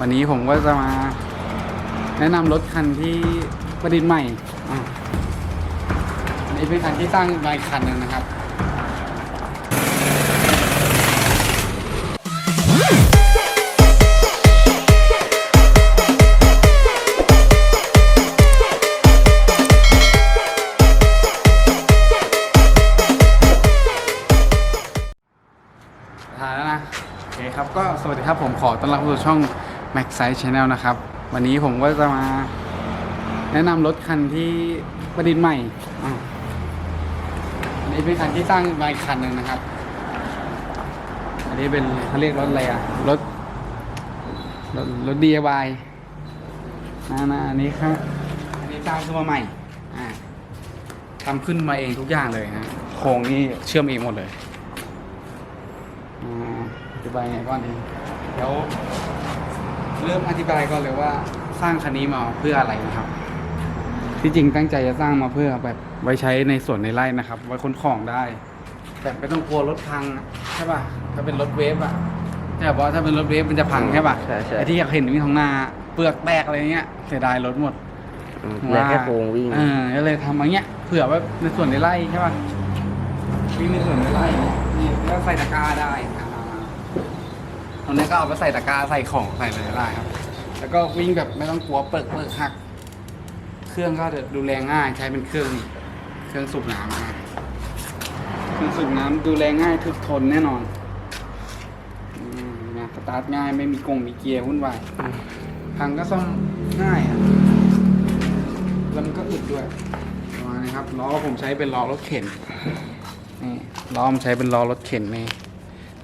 วันนี้ผมก็จะมาแนะนำรถคันที่ประดิษฐ์ใหม่อันนี้เป็นคันที่สร้างมาอีกคันหนึ่งนะครับถ่ายแล้วนะโอเคครับก็สวัสดีครับผมขอต้อนรับเข้าสู่ช่อง Max Size Channel นะครับ วันนี้ผมก็จะมาแนะนำรถคันที่ประดิษฐ์ใหม่อันนี้เป็นคันที่สร้างมาอีกคันหนึ่งนะครับ อันนี้เป็นเขาเรียกรถอะไรอะรถรถรถ DIY นะนะอันนี้ครับอันนี้สร้างขึ้นมาใหม่อ่าทำขึ้นมาเองทุกอย่างเลยนะโครงนี่เชื่อมเองหมดเลยอ่าอธิบายไงก่อนดีเดี๋ยว เริ่มอธิบายก่อนเลยว่าสร้างคันนี้มาเพื่ออะไรนะครับ ที่จริงตั้งใจจะสร้างมาเพื่อแบบไว้ใช้ในสวนในไร่นะครับ ไว้ขนของได้ แต่ไม่ต้องกลัวรถพังอะใช่ป่ะถ้าเป็นรถเวฟอะแต่บอกว่าถ้าเป็นรถเวฟมันจะพังใช่ป่ะใช่ใช่ไอ้ที่อยากเห็นวิ่งทางหน้าเปลือกแตกอะไรเงี้ยเสียดายรถหมดอืมเหลือแค่โครงวิ่งเออก็เลยทำมาเงี้ยเผื่อว่าในส่วนในไร่ใช่ป่ะวิ่งในส่วนในไร่นี่แล้วใส่ตะกร้าได้อ่า ตรงนี้ก็เอาไปใส่ตะกร้าใส่ของใส่อะไรได้ครับ แล้วก็วิ่งแบบไม่ต้องกลัวเปิกเปิกหัก เครื่องก็ดูแลง่ายใช้เป็นเครื่องเครื่องสูบน้ำนะเครื่องสูบน้ำดูแลง่ายทึกทนแน่นอนนะสตาร์ทง่ายไม่มีกงมีเกียร์วุ่นวายพังก็ซ่อมง่ายอะแล้วมันก็อึดด้วยประมาณนี้ครับล้อผมใช้เป็นล้อรถเข็นนี่ล้อผมใช้เป็นล้อรถเข็นนี่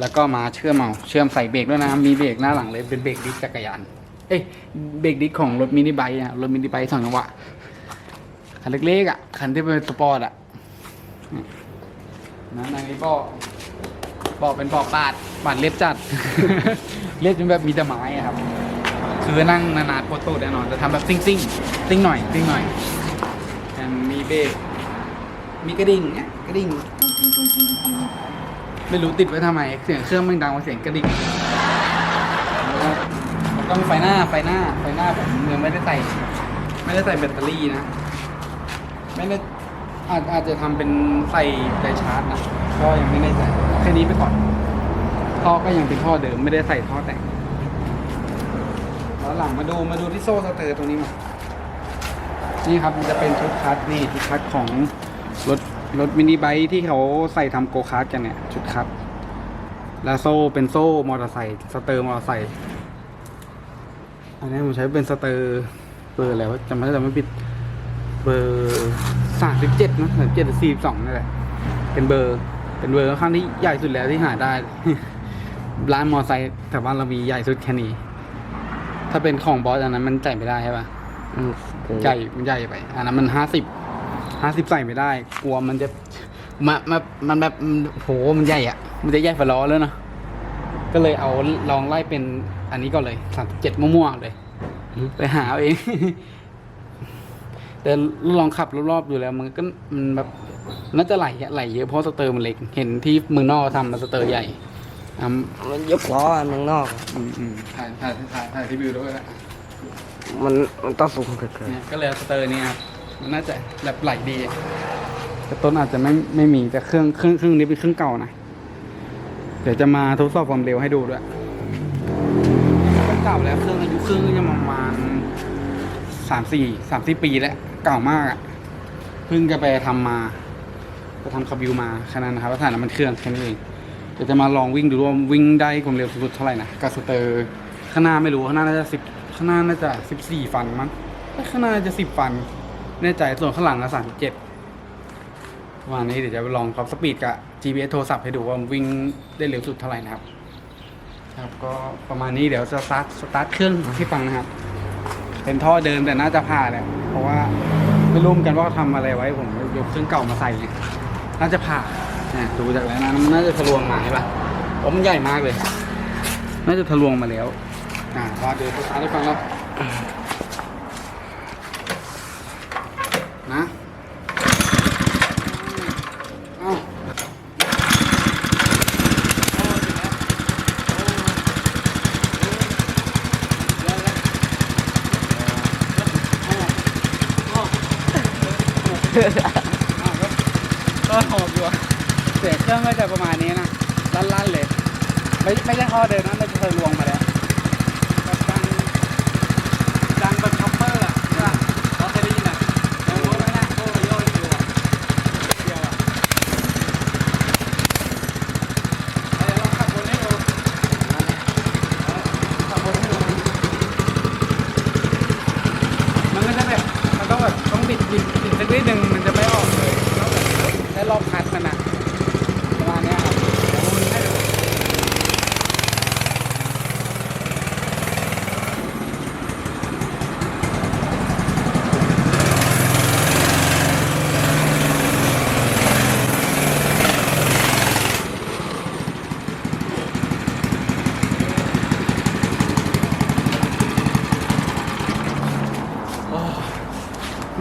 แล้วก็มาเชื่อมเอาเชื่อมใส่เบรกด้วยนะ มีเบรกหน้าหลังเลยเป็นเบรกดิสจักรยาน เอ้ยเบรกดิสของรถมินิไบค์อะรถมินิไบค์สองจังหวะคันเล็กๆอะคันที่เป็นสปอร์ตอะนี่นะในนี้บอกบอกเป็นบอกปาดปาดเล็บจัด เล็บจนแบบมีแต่ไม้อะครับ คือนั่งนานๆโคตรตูดแน่นอนจะทำแบบซิ่งซิ่งซิ่งหน่อยซิ่งหน่อยมมีเบรกมีกระดิ่งเนี่ยกระดิ่ง ไม่รู้ติดไว้ทำไม เสียงเครื่องมันดังกว่าเสียงกระดิ่งแล้วก็มีไฟหน้าไฟหน้าไฟหน้าผมยังไม่ได้ใส่ ไม่ได้ใส่แบตเตอรี่นะ ไม่ได้อาจอาจจะทำเป็นใส่ไดชาร์จนะ ก็ยังไม่ได้ใส่แค่นี้ไปก่อนท่อก็ยังเป็นท่อเดิมไม่ได้ใส่ท่อแต่งแล้วหลังมาดูมาดูที่โซ่สเตอร์ตรงนี้มา นี่ครับมันจะเป็นชุดคัสนี่ชุดคัสของ รถรถมินิไบค์ที่เขาใส่ทำโกคาร์ทกันเนี่ย ชุดคัสแล้วโซ่เป็นโซ่มอเตอร์ไซค์สเตอร์มอเตอร์ไซค์อันนี้ผมใช้เป็นสเตอร์เบอร์อะไรวะจำไม่ได้จำไม่ผิดเบอร์สามสิบเจ็ดนะสามเจ็ดสี่สองนั่แหละ เป็นเบอร์เป็นเบอร์ค่อนข้างที่ใหญ่สุดแล้วที่หาได้ ร้านมอไซค์แต่ว่านเรามีใหญ่สุดแค่นี้ ถ้าเป็นของบอสอันนั้นมันใส่ไม่ได้ใช่ปะใหญ่มันใหญ่ไป อันนั้นมันห้าสิบ ห้าสิบใส่ไม่ได้ กลัวมันจะมามามันแบบมันโหมันใหญ่อะมันจะใหญ่ฝาล้อแล้วเนาะก็เลยเอาลองไล่เป็นอันนี้ก่อนเลยสามเจ็ดมั่วๆเลย ไปหาเอาเองแต่ลองขับรอบๆดูแล้ว มันก็มันแบบน่าจะไหลอะไหลเยอะเพราะสเตอร์มันเล็ก เห็นที่เมืองนอกทำมาสเตอร์ใหญ่อ่ามันยกล้ออันเมืองนอกอืมอืมถ่ายถ่ายถ่ายถ่ายรีวิวด้วยนะมันมันต้องสูงเกินเนี่ยก็เลยเอาสเตอร์เนี่ยครับมั นน่าจะแบบไหลดีอะแต่ต้นอาจจะไม่ไม่มีแต่เครื่องเครื่องเครื่องนี้เป็นเครื่องเก่านะ เดี๋ยวจะมาทดสอบความเร็วให้ดูด้วยเครื่องเก่าแล้วเครื่องอายุเครื่องก็จะประมาณสามสี่สามสี่ปีแล้วเก่ามากอะเพิ่งจะไปทำมาไปทำคาบิวมาแค่นั้นนะครับแล้วถ่ายน้ำมันเครื่องแค่นี้เองเดี๋ยวจะมาลองวิ่งดูว่าวิ่งได้ความเร็วสุดๆเท่าไหร่นะกับสเตอร์ข้างหน้าไม่รู้ข้างหน้าน่าจะสิบข้างหน้าน่าจะสิบสี่ฟันมั้งเอ้ยข้างหน้าน่าจะสิบฟัน แน่ใจส่วนข้างหลังก็สามเจ็ดวันนี้เดี๋ยวจะไปลองท็อปสปีดกับ GPS โทรศัพท์ให้ดูว่าวิ่งได้เร็วสุดเท่าไหร่นะครับ ครับก็ประมาณนี้เดี๋ยวจะสตาร์ทสตาร์ทเครื่องให้ฟังนะครับ เป็นท่อเดิมแต่น่าจะผ่าแหละเพราะว่าไม่รู้เหมือนกันว่าเขาทำอะไรไว้ผมยกเครื่องเก่ามาใส่เนี่ยน่าจะผ่านี่ยดูจากแล้วนะมันน่าจะทะลวงมาใช่ปะเพราะมันใหญ่มากเลย น่าจะทะลวงมาแล้วอ่าว่าเดี๋ยวสตาร์ทให้ฟังแล้วนะ เอ้า อ้าว ก็หอบอยู่เสียงเครื่องก็จะประมาณนี้นะลั่นๆเลย ไม่ไม่ใช่ท่อเดินนะมันจะเคยลวงมาแล้วแบบดังดังแบบช็อปเปอร์อะใช่ป่ะเราเคยได้ยินอะแล้วโอ้ยไม่นะโอ้ยโยนอยู่อะเดียวอะเดี๋ยวเราขับวนให้ดูขับวนให้ดูมันก็จะแบบมันต้องแบบต้องบิดบิดบิดสัก นิดนึงมันจะไม่ออกเลยต้องแบบได้รอบคันอะประมาณเนี้ยครับเดี๋ยววนให้ดู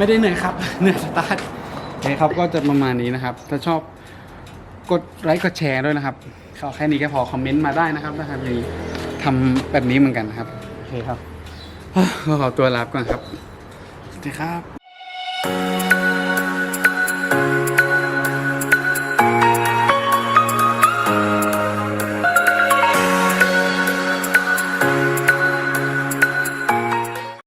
ไม่ได้เหนื่อยครับ เหนื่อยสตาร์ทโอเคครับก็จะประมาณนี้นะครับ ถ้าชอบกดไลค์กดแชร์ด้วยนะครับขอแค่นี้ก็พอคอมเมนต์มาได้นะครับถ้าใครมีทำแบบนี้เหมือนกันนะครับโอเคครับก็ขอตัวลาไปก่อนครับสวัสดีครับ